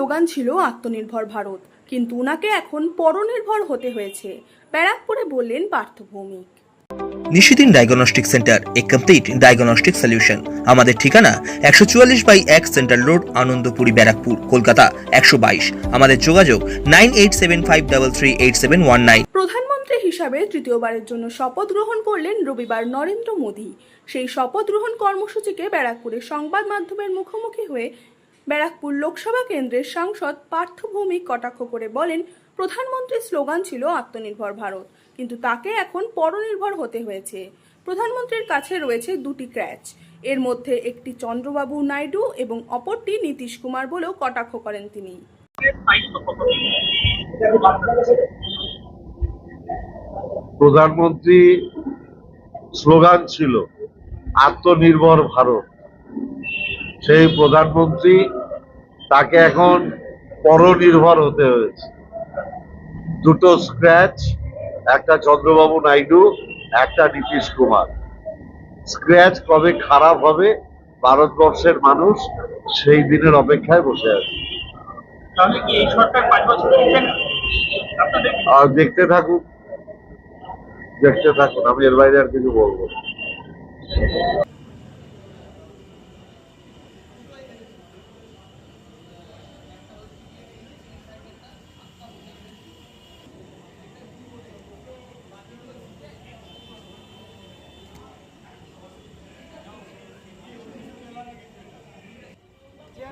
Slogan ছিল আত্মনির্ভর ভারত কিন্তু উনাকে এখন পরনির্ভর হতে হয়েছে ব্যারাকপুরে বললেন Partha Bhowmik. Nishidin diagnostic centre a complete diagnostic solution. আমাদের ঠিকানা একশো চুয়াল্লিশ বাই এক সেন্ট্রাল রোড আনন্দপুরি ব্যারাকপুর কলকাতা একশো বাইশ। আমাদের যোগাযোগ nine eight seven five double three eight seven one nine. প্রধানমন্ত্রী হিসাবে তৃতীয়বারের জন্য শপথ গ্রহণ করলেন রবিবার নরেন্দ্র মোদী। সেই শপথ গ্রহণ কর্মসূচিকে ব্যারাকপুরে সংবাদ মাধ্যমের মুখোমুখি হয়ে ব্যারাকপুর লোকসভা কেন্দ্রের সাংসদ পার্থ ভৌমিক কটাক্ষ করে বলেন, প্রধানমন্ত্রীর স্লোগান ছিল আত্মনির্ভর ভারত, কিন্তু তাকে এখন পরনির্ভর হতে হয়েছে। প্রধানমন্ত্রীর কাছে রয়েছে দুটি ক্র্যাচ। এর মধ্যে একটি চন্দ্রবাবু নাইডু এবং অপরটি নীতিশ কুমার বলেও কটাক্ষ করেন তিনি। প্রধানমন্ত্রী স্লোগান ছিল, আত্মনির্ভর ভারত। সেই প্রধানমন্ত্রী তাকে এখন পরনির্ভর হতে হয়েছে। দুটো স্ক্র্যাচ একটা চন্দ্রবাবু নাইডু একটা নীতিশ কুমার। স্ক্র্যাচ কবে খারাপ হবে ভারতবর্ষের মানুষ সেই দিনের অপেক্ষায় বসে আছে? আর দেখতে থাকুক। দেখতে থাকুন আমি এর বাইরে আর কিছু বলব